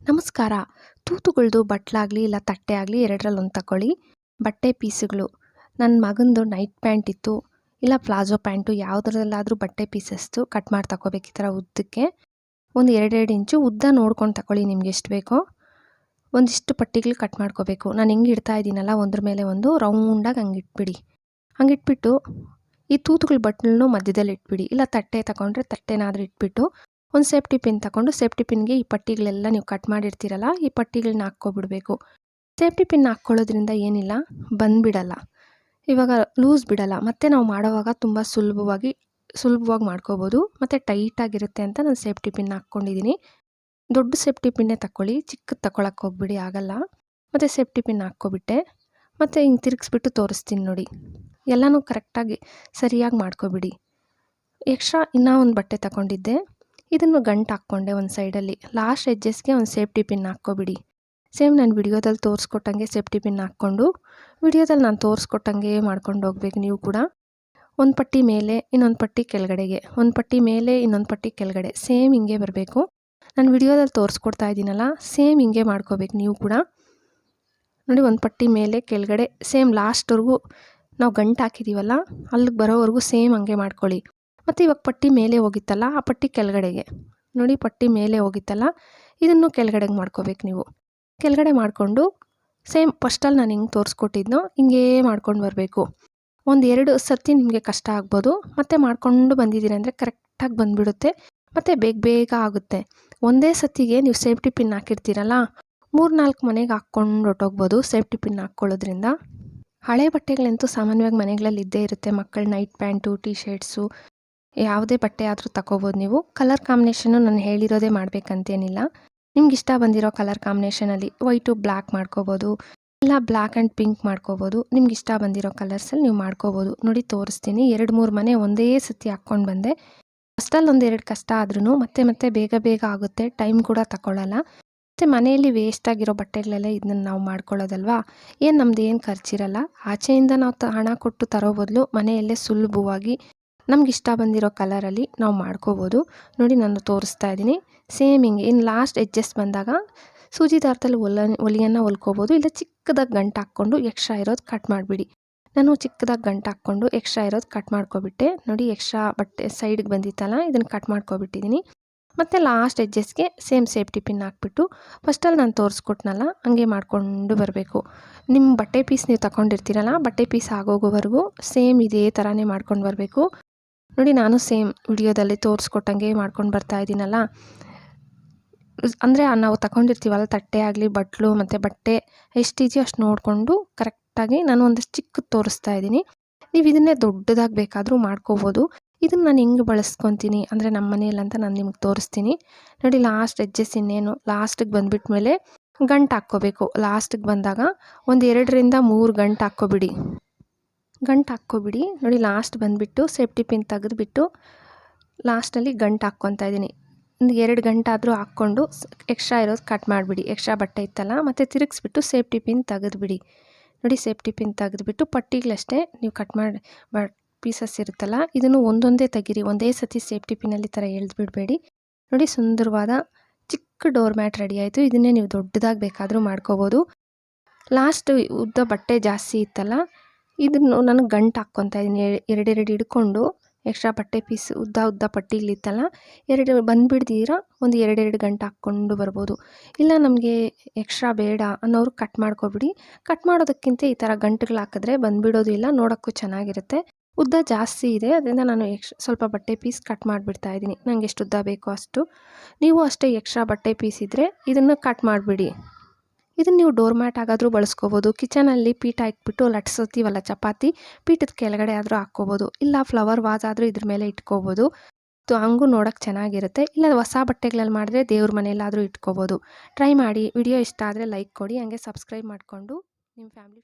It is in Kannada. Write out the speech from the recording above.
ನಮಸ್ಕಾರ. ತೂತುಗಳದು ಬಟ್ಲಾಗಲಿ ಇಲ್ಲ ತಟ್ಟೆ ಆಗಲಿ ಎರಡರಲ್ಲಿ ಒಂದು ತಗೊಳ್ಳಿ ಬಟ್ಟೆ ಪೀಸುಗಳು. ನನ್ನ ಮಗಂದು ನೈಟ್ ಪ್ಯಾಂಟ್ ಇತ್ತು. ಇಲ್ಲ ಪ್ಲಾಜೋ ಪ್ಯಾಂಟು ಯಾವುದ್ರಲ್ಲಾದರೂ ಬಟ್ಟೆ ಪೀಸಸ್ದು ಕಟ್ ಮಾಡಿ ತಗೋಬೇಕು ಈ ಥರ ಉದ್ದಕ್ಕೆ. ಒಂದು ಎರಡೆರಡು ಇಂಚು ಉದ್ದ ನೋಡ್ಕೊಂಡು ತಗೊಳ್ಳಿ ನಿಮ್ಗೆ ಎಷ್ಟು ಬೇಕೋ. ಒಂದಿಷ್ಟು ಪಟ್ಟಿಗಳು ಕಟ್ ಮಾಡ್ಕೋಬೇಕು. ನಾನು ಹೆಂಗೆ ಇಡ್ತಾ ಇದ್ದೀನಲ್ಲ ಒಂದ್ರ ಮೇಲೆ ಒಂದು ರೌಂಡಾಗಿ ಹಂಗೆ ಇಟ್ಬಿಡಿ ಹಂಗೆ ಇಟ್ಬಿಟ್ಟು ಈ ತೂತುಗಳ ಬಟ್ಲನ್ನು ಮಧ್ಯದಲ್ಲಿ ಇಟ್ಬಿಡಿ. ಇಲ್ಲ ತಟ್ಟೆ ತಗೊಂಡ್ರೆ ತಟ್ಟೆನಾದರೂ ಇಟ್ಬಿಟ್ಟು ಒಂದು ಸೇಫ್ಟಿ ಪಿನ್ ತಗೊಂಡು ಸೇಫ್ಟಿ ಪಿನ್ಗೆ ಈ ಪಟ್ಟಿಗಳೆಲ್ಲ ನೀವು ಕಟ್ ಮಾಡಿರ್ತೀರಲ್ಲ, ಈ ಪಟ್ಟಿಗಳನ್ನ ಹಾಕ್ಕೊಬಿಡ್ಬೇಕು. ಸೇಫ್ಟಿ ಪಿನ್ ಹಾಕ್ಕೊಳ್ಳೋದ್ರಿಂದ ಏನಿಲ್ಲ, ಬಂದುಬಿಡಲ್ಲ. ಇವಾಗ ಲೂಸ್ ಬಿಡಲ್ಲ. ಮತ್ತು ನಾವು ಮಾಡೋವಾಗ ತುಂಬ ಸುಲಭವಾಗಿ ಸುಲಭವಾಗಿ ಮಾಡ್ಕೋಬೋದು. ಮತ್ತು ಟೈಟಾಗಿರುತ್ತೆ ಅಂತ ನಾನು ಸೇಫ್ಟಿ ಪಿನ್ ಹಾಕ್ಕೊಂಡಿದ್ದೀನಿ. ದೊಡ್ಡ ಸೇಫ್ಟಿ ಪಿನ್ನೇ ತಗೊಳ್ಳಿ ಚಿಕ್ಕದು ತಗೊಳಕ್ಕೆ ಹೋಗ್ಬಿಡಿ, ಆಗಲ್ಲ. ಮತ್ತು ಸೇಫ್ಟಿ ಪಿನ್ ಹಾಕ್ಕೊಬಿಟ್ಟೆ. ಮತ್ತು ಹಿಂಗೆ ತಿರುಗಿಸ್ಬಿಟ್ಟು ತೋರಿಸ್ತೀನಿ ನೋಡಿ. ಎಲ್ಲನೂ ಕರೆಕ್ಟಾಗಿ ಸರಿಯಾಗಿ ಮಾಡ್ಕೊಬಿಡಿ. ಎಕ್ಸ್ಟ್ರಾ ಇನ್ನೂ ಒಂದು ಬಟ್ಟೆ ತಗೊಂಡಿದ್ದೆ. ಇದನ್ನು ಗಂಟು ಹಾಕ್ಕೊಂಡೆ ಒಂದು ಸೈಡಲ್ಲಿ. ಲಾಸ್ಟ್ ಎಜ್ಜಸ್ಗೆ ಒಂದು ಸೇಫ್ಟಿ ಪಿನ್ ಹಾಕ್ಕೊಬಿಡಿ. ಸೇಮ್ ನಾನು ವಿಡಿಯೋದಲ್ಲಿ ತೋರಿಸ್ಕೊಟ್ಟಂಗೆ ಸೇಫ್ಟಿ ಪಿನ್ ಹಾಕ್ಕೊಂಡು, ವಿಡಿಯೋದಲ್ಲಿ ನಾನು ತೋರಿಸ್ಕೊಟ್ಟಂಗೆ ಮಾಡ್ಕೊಂಡು ಹೋಗ್ಬೇಕು ನೀವು ಕೂಡ. ಒಂದು ಪಟ್ಟಿ ಮೇಲೆ, ಇನ್ನೊಂದು ಪಟ್ಟಿ ಕೆಳಗಡೆಗೆ. ಒಂದು ಪಟ್ಟಿ ಮೇಲೆ, ಇನ್ನೊಂದು ಪಟ್ಟಿ ಕೆಳಗಡೆ. ಸೇಮ್ ಹಿಂಗೆ ಬರಬೇಕು. ನಾನು ವಿಡಿಯೋದಲ್ಲಿ ತೋರಿಸ್ಕೊಡ್ತಾ ಇದ್ದೀನಲ್ಲ, ಸೇಮ್ ಹಿಂಗೆ ಮಾಡ್ಕೋಬೇಕು ನೀವು ಕೂಡ. ನೋಡಿ, ಒಂದು ಪಟ್ಟಿ ಮೇಲೆ, ಕೆಳಗಡೆ, ಸೇಮ್ ಲಾಸ್ಟ್ವರೆಗೂ ನಾವು ಗಂಟು ಹಾಕಿದ್ದೀವಲ್ಲ, ಅಲ್ಲಿಗೆ ಬರೋವರೆಗೂ ಸೇಮ್ ಹಂಗೆ ಮಾಡ್ಕೊಳ್ಳಿ. ಮತ್ತು ಇವಾಗ ಪಟ್ಟಿ ಮೇಲೆ ಹೋಗಿತ್ತಲ್ಲ, ಆ ಪಟ್ಟಿ ಕೆಳಗಡೆಗೆ. ನೋಡಿ ಪಟ್ಟಿ ಮೇಲೆ ಹೋಗಿತ್ತಲ್ಲ, ಇದನ್ನು ಕೆಳಗಡೆಗೆ ಮಾಡ್ಕೋಬೇಕು ನೀವು. ಕೆಳಗಡೆ ಮಾಡಿಕೊಂಡು ಸೇಮ್ ಫಸ್ಟಲ್ಲಿ ನಾನು ಹಿಂಗೆ ತೋರಿಸ್ಕೊಟ್ಟಿದ್ನೋ, ಹಿಂಗೇ ಮಾಡ್ಕೊಂಡು ಬರಬೇಕು. ಒಂದು ಎರಡು ಸರ್ತಿ ನಿಮಗೆ ಕಷ್ಟ ಆಗ್ಬೋದು, ಮತ್ತು ಮಾಡ್ಕೊಂಡು ಬಂದಿದ್ದೀರಿ ಅಂದರೆ ಕರೆಕ್ಟಾಗಿ ಬಂದುಬಿಡುತ್ತೆ, ಮತ್ತು ಬೇಗ ಬೇಗ ಆಗುತ್ತೆ. ಒಂದೇ ಸತಿಗೆ ನೀವು ಸೇಫ್ಟಿ ಪಿನ್ ಹಾಕಿರ್ತೀರಲ್ಲ ಮೂರು ನಾಲ್ಕು ಮನೆಗೆ ಹಾಕ್ಕೊಂಡು ಹೊಟ್ಟೋಗ್ಬೋದು ಸೇಫ್ಟಿ ಪಿನ್ ಹಾಕ್ಕೊಳ್ಳೋದ್ರಿಂದ. ಹಳೆ ಬಟ್ಟೆಗಳಂತೂ ಸಾಮಾನ್ಯವಾಗಿ ಮನೆಗಳಲ್ಲಿ ಇದ್ದೇ ಇರುತ್ತೆ, ಮಕ್ಕಳ ನೈಟ್ ಪ್ಯಾಂಟು ಟಿ ಶರ್ಟ್ಸು ಯಾವುದೇ ಬಟ್ಟೆ ಆದರೂ ತಗೋಬೋದು ನೀವು. ಕಲರ್ ಕಾಂಬಿನೇಷನ್ನು ನಾನು ಹೇಳಿರೋದೇ ಮಾಡಬೇಕಂತೇನಿಲ್ಲ. ನಿಮ್ಗೆ ಇಷ್ಟ ಬಂದಿರೋ ಕಲರ್ ಕಾಂಬಿನೇಷನಲ್ಲಿ ವೈಟು ಬ್ಲ್ಯಾಕ್ ಮಾಡ್ಕೋಬೋದು. ಇಲ್ಲ ಬ್ಲ್ಯಾಕ್ ಆ್ಯಂಡ್ ಪಿಂಕ್ ಮಾಡ್ಕೋಬೋದು. ನಿಮ್ಗೆ ಇಷ್ಟ ಬಂದಿರೋ ಕಲರ್ಸಲ್ಲಿ ನೀವು ಮಾಡ್ಕೋಬೋದು. ನೋಡಿ, ತೋರಿಸ್ತೀನಿ. ಎರಡು, ಮೂರು ಮನೆ ಒಂದೇ ಸತಿ ಹಾಕ್ಕೊಂಡು ಬಂದೆ. ಫಸ್ಟಲ್ಲಿ ಒಂದೆರಡು ಕಷ್ಟ ಆದ್ರೂ ಮತ್ತೆ ಮತ್ತೆ ಬೇಗ ಬೇಗ ಆಗುತ್ತೆ. ಟೈಮ್ ಕೂಡ ತಗೊಳ್ಳಲ್ಲ ಮತ್ತು ಮನೆಯಲ್ಲಿ ವೇಸ್ಟ್ ಆಗಿರೋ ಬಟ್ಟೆಗಳೆಲ್ಲ ಇದನ್ನ ನಾವು ಮಾಡ್ಕೊಳ್ಳೋದಲ್ವಾ? ಏನು ನಮ್ದು ಏನು ಖರ್ಚಿರಲ್ಲ? ಆಚೆಯಿಂದ ನಾವು ಹಣ ಕೊಟ್ಟು ತರೋ ಬದಲು ಮನೆಯಲ್ಲೇ ಸುಲಭವಾಗಿ ನಮ್ಗೆ ಇಷ್ಟ ಬಂದಿರೋ ಕಲರಲ್ಲಿ ನಾವು ಮಾಡ್ಕೋಬೋದು. ನೋಡಿ ನಾನು ತೋರಿಸ್ತಾ ಇದ್ದೀನಿ. ಸೇಮ್ ಹಿಂಗೆ. ಇನ್ನು ಲಾಸ್ಟ್ ಎಡ್ಜಸ್ಟ್ ಬಂದಾಗ ಸೂಜಿ ದಾರದಲ್ಲಿ ಒಲ, ಒಲಿಯನ್ನು ಹೊಲ್ಕೋಬೋದು. ಇಲ್ಲ ಚಿಕ್ಕದಾಗಿ ಗಂಟು ಹಾಕ್ಕೊಂಡು ಎಕ್ಸ್ಟ್ರಾ ಇರೋದು ಕಟ್ ಮಾಡಿಬಿಡಿ. ನಾನು ಚಿಕ್ಕದಾಗಿ ಗಂಟು ಹಾಕ್ಕೊಂಡು ಎಕ್ಸ್ಟ್ರಾ ಇರೋದು ಕಟ್ ಮಾಡ್ಕೊಬಿಟ್ಟೆ. ನೋಡಿ ಎಕ್ಸ್ಟ್ರಾ ಬಟ್ಟೆ ಸೈಡ್ಗೆ ಬಂದಿತ್ತಲ್ಲ, ಇದನ್ನು ಕಟ್ ಮಾಡ್ಕೊಬಿಟ್ಟಿದ್ದೀನಿ. ಮತ್ತು ಲಾಸ್ಟ್ ಎಜ್ಜಸ್ಗೆ ಸೇಮ್ ಸೇಫ್ಟಿ ಪಿನ್ ಹಾಕ್ಬಿಟ್ಟು ಫಸ್ಟಲ್ಲಿ ನಾನು ತೋರಿಸ್ಕೊಟ್ನಲ್ಲ, ಹಂಗೆ ಮಾಡಿಕೊಂಡು ಬರಬೇಕು. ನಿಮ್ಮ ಬಟ್ಟೆ ಪೀಸ್ ನೀವು ತಗೊಂಡಿರ್ತೀರಲ್ಲ ಬಟ್ಟೆ ಪೀಸ್ ಆಗೋಗೋವರೆಗೂ ಸೇಮ್ ಇದೇ ಥರನೇ ಮಾಡ್ಕೊಂಡು ಬರಬೇಕು. ನೋಡಿ ನಾನು ಸೇಮ್ ವಿಡಿಯೋದಲ್ಲಿ ತೋರಿಸ್ಕೊಟ್ಟಂಗೆ ಮಾಡ್ಕೊಂಡು ಬರ್ತಾ ಇದ್ದೀನಲ್ಲ. ಅಂದರೆ ನಾವು ತಗೊಂಡಿರ್ತೀವಲ್ಲ, ತಟ್ಟೆ ಆಗಲಿ, ಬಟ್ಲು ಮತ್ತು ಬಟ್ಟೆ ಎಷ್ಟಿದೆಯೋ ಅಷ್ಟು ನೋಡಿಕೊಂಡು ಕರೆಕ್ಟಾಗಿ ನಾನು ಒಂದು ಚಿಕ್ಕದು ತೋರಿಸ್ತಾ ಇದ್ದೀನಿ. ನೀವು ಇದನ್ನೇ ದೊಡ್ಡದಾಗಿ ಬೇಕಾದರೂ ಮಾಡ್ಕೋಬೋದು. ಇದನ್ನು ನಾನು ಹೆಂಗೆ ಬಳಸ್ಕೊತೀನಿ ಅಂದರೆ ನಮ್ಮ ಮನೇಲಿ ಅಂತ ನಾನು ನಿಮ್ಗೆ ತೋರಿಸ್ತೀನಿ. ನೋಡಿ ಲಾಸ್ಟ್ ಎಜ್ಜಸ್ ಇನ್ನೇನು ಲಾಸ್ಟಿಗೆ ಬಂದುಬಿಟ್ಟ ಮೇಲೆ ಗಂಟು ಹಾಕ್ಕೋಬೇಕು. ಲಾಸ್ಟಿಗೆ ಬಂದಾಗ ಒಂದು ಎರಡರಿಂದ ಮೂರು ಗಂಟು ಹಾಕ್ಕೊಬಿಡಿ. ಗಂಟು ಹಾಕ್ಕೊಬಿಡಿ. ನೋಡಿ ಲಾಸ್ಟ್ ಬಂದುಬಿಟ್ಟು ಸೇಫ್ಟಿ ಪಿನ್ ತೆಗೆದುಬಿಟ್ಟು ಲಾಸ್ಟಲ್ಲಿ ಗಂಟು ಹಾಕ್ಕೊತಾ ಇದ್ದೀನಿ. ಒಂದು ಎರಡು ಗಂಟಾದರೂ ಹಾಕ್ಕೊಂಡು ಎಕ್ಸ್ಟ್ರಾ ಇರೋದು ಕಟ್ ಮಾಡಿಬಿಡಿ. ಎಕ್ಸ್ಟ್ರಾ ಬಟ್ಟೆ ಇತ್ತಲ್ಲ, ಮತ್ತು ತಿರುಗಿಸ್ಬಿಟ್ಟು ಸೇಫ್ಟಿ ಪಿನ್ ತೆಗೆದುಬಿಡಿ. ನೋಡಿ ಸೇಫ್ಟಿ ಪಿನ್ ತೆಗೆದುಬಿಟ್ಟು ಪಟ್ಟಿಗಳಷ್ಟೇ ನೀವು ಕಟ್ ಮಾಡಿ, ಬ ಪೀಸಸ್ ಇರುತ್ತಲ್ಲ, ಇದನ್ನು ಒಂದೊಂದೇ ತೆಗೀರಿ. ಒಂದೇ ಸತಿ ಸೇಫ್ಟಿ ಪಿನ್ನಲ್ಲಿ ಥರ ಬಿಡಬೇಡಿ ನೋಡಿ, ಸುಂದರವಾದ ಚಿಕ್ಕ ಡೋರ್ ಮ್ಯಾಟ್ ರೆಡಿ ಆಯಿತು. ಇದನ್ನೇ ನೀವು ದೊಡ್ಡದಾಗಿ ಬೇಕಾದರೂ ಮಾಡ್ಕೋಬೋದು. ಲಾಸ್ಟ್ ಉದ್ದ ಬಟ್ಟೆ ಜಾಸ್ತಿ ಇತ್ತಲ್ಲ ಇದನ್ನು ನಾನು ಗಂಟು ಹಾಕ್ಕೊತಾ ಇದ್ದೀನಿ. ಎರಡೆರಡು ಹಿಡ್ಕೊಂಡು ಎಕ್ಸ್ಟ್ರಾ ಬಟ್ಟೆ ಪೀಸ್ ಉದ್ದ ಉದ್ದ ಪಟ್ಟಿಗಳಿತ್ತಲ್ಲ ಎರಡು ಬಂದುಬಿಡ್ದಿರ ಒಂದು ಎರಡೆರಡು ಗಂಟು ಹಾಕ್ಕೊಂಡು ಬರ್ಬೋದು. ಇಲ್ಲ ನಮಗೆ ಎಕ್ಸ್ಟ್ರಾ ಬೇಡ ಅನ್ನೋರು ಕಟ್ ಮಾಡ್ಕೊಬಿಡಿ. ಕಟ್ ಮಾಡೋದಕ್ಕಿಂತ ಈ ಥರ ಗಂಟುಗಳು ಹಾಕಿದ್ರೆ ಬಂದುಬಿಡೋದು ಇಲ್ಲ, ನೋಡೋಕ್ಕೂ ಚೆನ್ನಾಗಿರುತ್ತೆ. ಉದ್ದ ಜಾಸ್ತಿ ಇದೆ, ಅದರಿಂದ ನಾನು ಎಕ್ಸ್, ಸ್ವಲ್ಪ ಬಟ್ಟೆ ಪೀಸ್ ಕಟ್ ಮಾಡಿಬಿಡ್ತಾ ಇದ್ದೀನಿ. ನನಗೆ ಎಷ್ಟು ಉದ್ದ ಬೇಕೋ ಅಷ್ಟು. ನೀವು ಅಷ್ಟೇ ಎಕ್ಸ್ಟ್ರಾ ಬಟ್ಟೆ ಪೀಸ್ ಇದ್ದರೆ ಇದನ್ನು ಕಟ್ ಮಾಡಿಬಿಡಿ. ಇದನ್ನು ನೀವು ಡೋರ್ ಮ್ಯಾಟ್ ಆಗಾದರೂ ಬಳಸ್ಕೋಬೋದು. ಕಿಚನಲ್ಲಿ ಪೀಠ ಇಟ್ಬಿಟ್ಟು ಲಟ್ಸೋತೀವಲ್ಲ ಚಪಾತಿ, ಪೀಠದ ಕೆಳಗಡೆ ಆದರೂ ಹಾಕ್ಕೋಬೋದು. ಇಲ್ಲ ಫ್ಲವರ್ ವಾಸ್ ಆದರೂ ಇದ್ರ ಮೇಲೆ ಇಟ್ಕೋಬೋದು. ಹಂಗೂ ನೋಡೋಕ್ಕೆ ಚೆನ್ನಾಗಿರುತ್ತೆ. ಇಲ್ಲ ಹೊಸ ಬಟ್ಟೆಗಳಲ್ಲಿ ಮಾಡಿದ್ರೆ ದೇವ್ರ ಮನೆಯಲ್ಲಾದರೂ ಇಟ್ಕೋಬೋದು. ಟ್ರೈ ಮಾಡಿ. ವಿಡಿಯೋ ಇಷ್ಟ ಆದರೆ ಲೈಕ್ ಕೊಡಿ. ಹಂಗೆ ಸಬ್ಸ್ಕ್ರೈಬ್ ಮಾಡಿಕೊಂಡು ನಿಮ್ಮ ಫ್ಯಾಮಿಲಿ